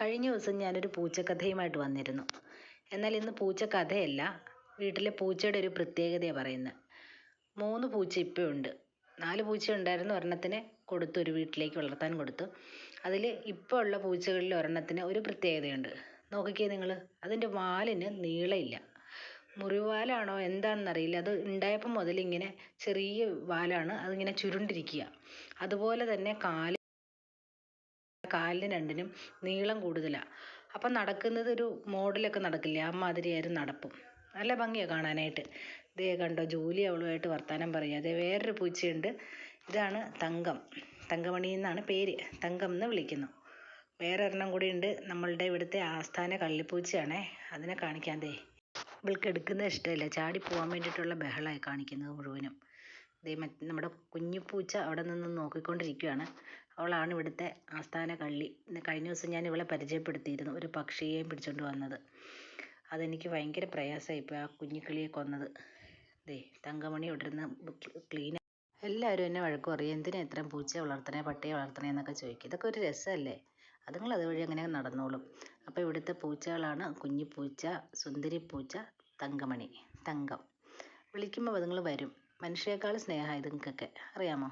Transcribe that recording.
കഴിഞ്ഞ ദിവസം ഞാനൊരു പൂച്ചക്കഥയുമായിട്ട് വന്നിരുന്നു. എന്നാൽ ഇന്ന് പൂച്ചക്കഥയല്ല വീട്ടിലെ പൂച്ചയുടെ ഒരു പ്രത്യേകതയാണ് പറയുന്നത്. മൂന്ന് പൂച്ച ഇപ്പോൾ ഉണ്ട്. നാല് പൂച്ച ഉണ്ടായിരുന്നു ഒരെണ്ണത്തിന് കൊടുത്തു ഒരു വീട്ടിലേക്ക് വളർത്താൻ കൊടുത്തു. അതിൽ ഇപ്പോൾ ഉള്ള പൂച്ചകളിൽ ഒരെണ്ണത്തിന് ഒരു പ്രത്യേകതയുണ്ട്. നോക്കിക്കേ നിങ്ങൾ അതിന്റെ വാലിന് നീളമില്ല. മുറിവാലാണോ എന്താണെന്നറിയില്ല. അത് ഉണ്ടായപ്പോൾ മുതൽ ഇങ്ങനെ ചെറിയ വാലാണ് അതിങ്ങനെ ചുരുണ്ടിരിക്കുക. അതുപോലെ തന്നെ കാൽ കാലിന് രണ്ടിനും നീളം കൂടുതലാണ് അപ്പം നടക്കുന്നത് ഒരു മോഡലൊക്കെ നടക്കില്ലേ? അമ്മാതിരിയായിരുന്നു നടപ്പും. നല്ല ഭംഗിയാണ് കാണാനായിട്ട്. ദേ കണ്ടോ ജോലി അവളുമായിട്ട് വർത്തമാനം പറയുക അതേ വേറൊരു പൂച്ചയുണ്ട്. ഇതാണ് തങ്കം. തങ്കമണി എന്നാണ് പേര്. തങ്കം എന്ന് വിളിക്കുന്നു. വേറെ ഒരെണ്ണം കൂടി ഉണ്ട്. നമ്മളുടെ ഇവിടുത്തെ ആസ്ഥാന കള്ളിപ്പൂച്ചയാണേ. അതിനെ കാണിക്കാൻ ദേ. ഇവൾക്ക് എടുക്കുന്നത് ഇഷ്ടമില്ല. ചാടി പോകാൻ വേണ്ടിയിട്ടുള്ള ബഹളമായി കാണിക്കുന്നത് മുഴുവനും. ദേ നമ്മുടെ കുഞ്ഞിപ്പൂച്ച അവിടെ നിന്ന് നോക്കിക്കൊണ്ടിരിക്കുകയാണ് അവളാണ് ഇവിടുത്തെ ആസ്ഥാന കള്ളി. കഴിഞ്ഞ ദിവസം ഞാൻ ഇവളെ പരിചയപ്പെടുത്തിയിരുന്നു. ഒരു പക്ഷിയെയും പിടിച്ചുകൊണ്ട് വന്നത്. അതെനിക്ക് ഭയങ്കര പ്രയാസമായിപ്പോൾ ആ കുഞ്ഞിക്കിളിയെ കൊന്നത്. ദേ തങ്കമണി ഇവിടെ ഇരുന്ന് ക്ലീൻ എല്ലാവരും എന്നെ വഴക്ക് പറയും. എന്തിനാ ഇത്രയും പൂച്ചയെ വളർത്തണേ പട്ടിയെ വളർത്തണേ എന്നൊക്കെ ചോദിക്കും. ഇതൊക്കെ ഒരു രസമല്ലേ? അതുങ്ങൾ അതുവഴി അങ്ങനെ നടന്നോളും. അപ്പോൾ ഇവിടുത്തെ പൂച്ചകളാണ് കുഞ്ഞി പൂച്ച സുന്ദരി പൂച്ച തങ്കമണി. തങ്കം. വിളിക്കുമ്പോൾ അതുങ്ങൾ വരും. മനുഷ്യരെക്കാൾ സ്നേഹമാണ് ഇതുങ്ങൾക്കൊക്കെ അറിയാമോ?